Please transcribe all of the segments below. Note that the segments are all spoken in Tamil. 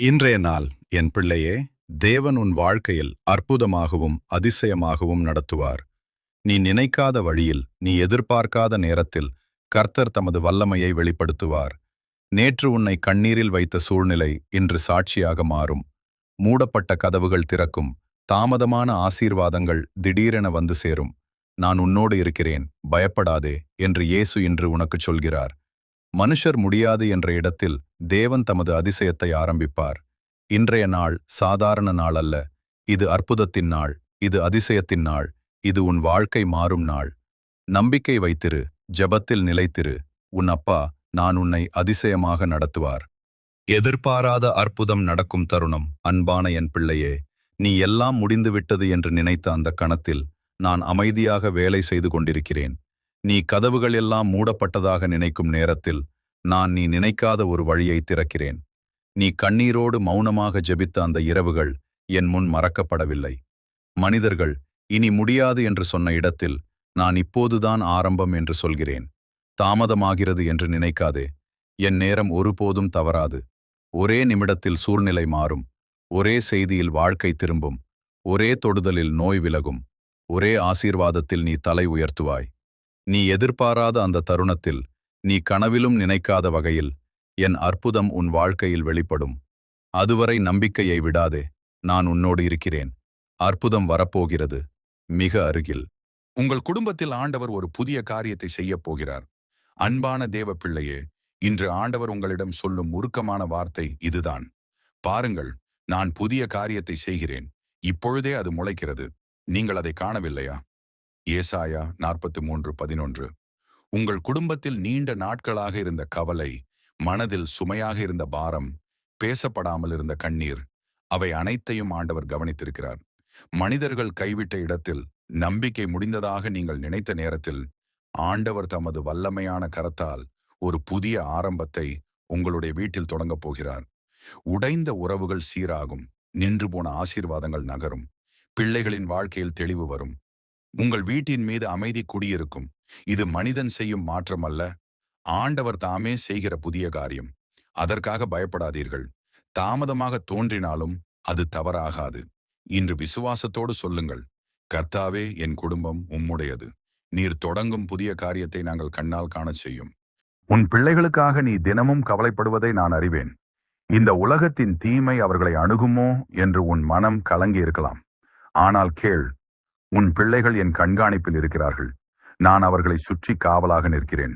இன்றைய நாள் என் பிள்ளையே தேவன் உன் வாழ்க்கையில் அற்புதமாகவும் அதிசயமாகவும் நடத்துவார். நீ நினைக்காத வழியில் நீ எதிர்பார்க்காத நேரத்தில் கர்த்தர் தமது வல்லமையை வெளிப்படுத்துவார். நேற்று உன்னை கண்ணீரில் வைத்த சூழ்நிலை இன்று சாட்சியாக மாறும். மூடப்பட்ட கதவுகள் திறக்கும். தாமதமான ஆசீர்வாதங்கள் திடீரென வந்து சேரும். நான் உன்னோடு இருக்கிறேன் பயப்படாதே என்று இயேசு இன்று உனக்குச் சொல்கிறார். மனுஷர் முடியாது என்ற இடத்தில் தேவன் தமது அதிசயத்தை ஆரம்பிப்பார். இன்றைய நாள் சாதாரண நாள் அல்ல. இது அற்புதத்தின் நாள். இது அதிசயத்தின் நாள். இது உன் வாழ்க்கை மாறும் நாள். நம்பிக்கை வைத்திரு. ஜெபத்தில் நிலைத்திரு. உன் அப்பா நான் உன்னை அதிசயமாக நடத்துவார். எதிர்பாராத அற்புதம் நடக்கும் தருணம். அன்பான என் பிள்ளையே நீ எல்லாம் முடிந்துவிட்டது என்று நினைத்த அந்த கணத்தில் நான் அமைதியாக வேலை செய்து கொண்டிருக்கிறேன். நீ கதவுகள் எல்லாம் மூடப்பட்டதாக நினைக்கும் நேரத்தில் நான் நீ நினைக்காத ஒரு வழியை திறக்கிறேன். நீ கண்ணீரோடு மௌனமாக ஜெபித்த அந்த இரவுகள் என் முன் மறக்கப்படவில்லை. மனிதர்கள் இனி முடியாது என்று சொன்ன இடத்தில் நான் இப்போதுதான் ஆரம்பம் என்று சொல்கிறேன். தாமதமாகிறது என்று நினைக்காதே. என் நேரம் ஒருபோதும் தவறாது. ஒரே நிமிடத்தில் சூழ்நிலை மாறும். ஒரே செய்தியில் வாழ்க்கை திரும்பும். ஒரே தொடுதலில் நோய் விலகும். ஒரே ஆசீர்வாதத்தில் நீ தலை உயர்த்துவாய். நீ எதிர்பாராத அந்த தருணத்தில் நீ கனவிலும் நினைக்காத வகையில் என் அற்புதம் உன் வாழ்க்கையில் வெளிப்படும். அதுவரை நம்பிக்கையை விடாதே நான் உன்னோடு இருக்கிறேன். அற்புதம் வரப்போகிறது மிக அருகில். உங்கள் குடும்பத்தில் ஆண்டவர் ஒரு புதிய காரியத்தை செய்யப் போகிறார். அன்பான தேவ பிள்ளையே இன்று ஆண்டவர் உங்களிடம் சொல்லும் உருக்கமான வார்த்தை இதுதான். பாருங்கள் நான் புதிய காரியத்தை செய்கிறேன். இப்பொழுதே அது முளைக்கிறது. நீங்கள் அதை காணவில்லையா? ஏசாயா நாற்பத்தி மூன்று பதினொன்று. உங்கள் குடும்பத்தில் நீண்ட நாட்களாக இருந்த கவலை மனதில் சுமையாக இருந்த பாரம் பேசப்படாமல் இருந்த கண்ணீர் அவை அனைத்தையும் ஆண்டவர் கவனித்திருக்கிறார். மனிதர்கள் கைவிட்ட இடத்தில் நம்பிக்கை முடிந்ததாக நீங்கள் நினைத்த நேரத்தில் ஆண்டவர் தமது வல்லமையான கரத்தால் ஒரு புதிய ஆரம்பத்தை உங்களுடைய வீட்டில் தொடங்கப் போகிறார். உடைந்த உறவுகள் சீராகும் நின்று போன ஆசீர்வாதங்கள் நகரும் பிள்ளைகளின் வாழ்க்கையில் தெளிவு வரும். உங்கள் வீட்டின் மீது அமைதி குடியிருக்கும். இது மனிதன் செய்யும் மாற்றம் அல்ல ஆண்டவர் தாமே செய்கிற புதிய காரியம். அதற்காக பயப்படாதீர்கள். தாமதமாக தோன்றினாலும் அது தவறாகாது. இன்று விசுவாசத்தோடு சொல்லுங்கள். கர்த்தாவே என் குடும்பம் உம்முடையது. நீர் தொடங்கும் புதிய காரியத்தை நாங்கள் கண்ணால் காணச் செய்யும். உன் பிள்ளைகளுக்காக நீ தினமும் கவலைப்படுவதை நான் அறிவேன். இந்த உலகத்தின் தீமை அவர்களை அணுகுமோ என்று உன் மனம் கலங்கி இருக்கலாம் ஆனால் கேள் உன் பிள்ளைகள் என் கண்காணிப்பில் இருக்கிறார்கள். நான் அவர்களை சுற்றி காவலாக நிற்கிறேன்.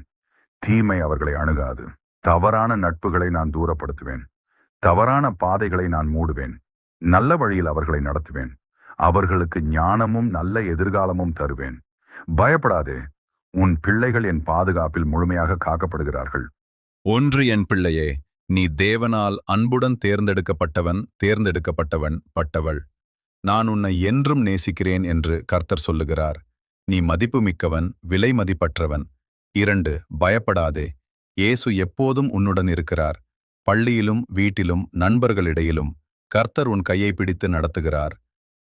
தீமை அவர்களை அணுகாது. தவறான நட்புகளை நான் தூரப்படுத்துவேன். தவறான பாதைகளை நான் மூடுவேன். நல்ல வழியில் அவர்களை நடத்துவேன். அவர்களுக்கு ஞானமும் நல்ல எதிர்காலமும் தருவேன். பயப்படாதே. உன் பிள்ளைகள் என் பாதுகாப்பில் முழுமையாக காக்கப்படுகிறார்கள். ஒன்று என் பிள்ளையே நீ தேவனால் அன்புடன் தேர்ந்தெடுக்கப்பட்டவன் தேர்ந்தெடுக்கப்பட்டவன் பட்டவள். நான் உன்னை என்றும் நேசிக்கிறேன் என்று கர்த்தர் சொல்லுகிறார். நீ மதிப்புமிக்கவன் விலை மதிப்பற்றவன். இரண்டு பயப்படாதே. இயேசு எப்போதும் உன்னுடன் இருக்கிறார். பள்ளியிலும் வீட்டிலும் நண்பர்களிடையிலும் கர்த்தர் உன் கையை பிடித்து நடத்துகிறார்.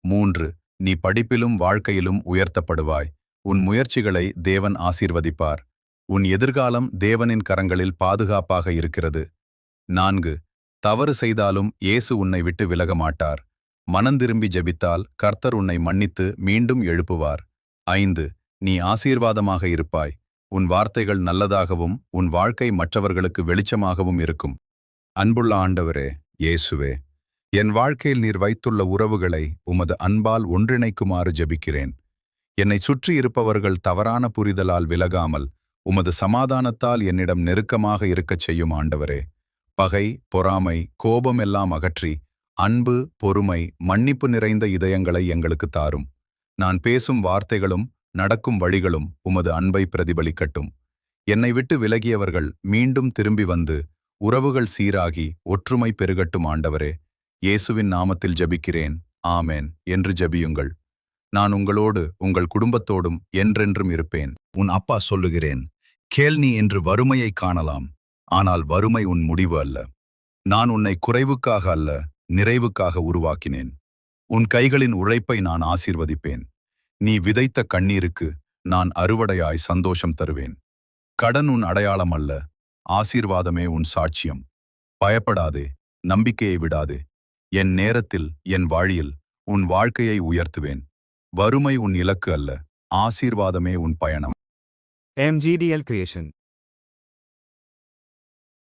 மூன்று நீ படிப்பிலும் வாழ்க்கையிலும் உயர்த்தப்படுவாய். உன் முயற்சிகளை தேவன் ஆசீர்வதிப்பார். உன் எதிர்காலம் தேவனின் கரங்களில் பாதுகாப்பாக இருக்கிறது. நான்கு தவறு செய்தாலும் இயேசு உன்னை விட்டு விலக மாட்டார் மனந்திரும்பி ஜெபித்தால் கர்த்தர் உன்னை மன்னித்து மீண்டும் எழுப்புவார். ஐந்து நீ ஆசீர்வாதமாக இருப்பாய். உன் வார்த்தைகள் நல்லதாகவும் உன் வாழ்க்கை மற்றவர்களுக்கு வெளிச்சமாகவும் இருக்கும். அன்புள்ள ஆண்டவரே இயேசுவே என் வாழ்க்கையில் நீர் வைத்துள்ள உறவுகளை உமது அன்பால் ஒன்றிணைக்குமாறு ஜெபிக்கிறேன். என்னை சுற்றி இருப்பவர்கள் தவறான புரிதலால் விலகாமல் உமது சமாதானத்தால் என்னிடம் நெருக்கமாக இருக்கச் செய்யும் ஆண்டவரே. பகை பொறாமை கோபம் எல்லாம் அகற்றி அன்பு பொறுமை மன்னிப்பு நிறைந்த இதயங்களை எங்களுக்கு தாரும். நான் பேசும் வார்த்தைகளும் நடக்கும் வழிகளும் உமது அன்பை பிரதிபலிக்கட்டும். என்னை விட்டு விலகியவர்கள் மீண்டும் திரும்பி வந்து உறவுகள் சீராகி ஒற்றுமை பெருகட்டும் ஆண்டவரே. இயேசுவின் நாமத்தில் ஜெபிக்கிறேன். ஆமேன். என்று ஜபியுங்கள். நான் உங்களோடு உங்கள் குடும்பத்தோடும் என்றென்றும் இருப்பேன். உன் அப்பா சொல்லுகிறேன் கேள் நீ என்று வறுமையை காணலாம். ஆனால் வறுமை உன் முடிவு அல்ல. நான் உன்னை குறைவுக்காக அல்ல நிறைவுக்காக உருவாக்கினேன். உன் கைகளின் உழைப்பை நான் ஆசீர்வதிப்பேன். நீ விதைத்த கண்ணீருக்கு நான் அறுவடையாய் சந்தோஷம் தருவேன். கடன் உன் அடையாளம் அல்ல ஆசீர்வாதமே உன் சாட்சியம். பயப்படாதே நம்பிக்கையை விடாதே. என் நேரத்தில் என் வழியில் உன் வாழ்க்கையை உயர்த்துவேன். வறுமை உன் இலக்கு அல்ல ஆசீர்வாதமே உன் பயணம். எம்ஜிடிஎல் கிரியேஷன்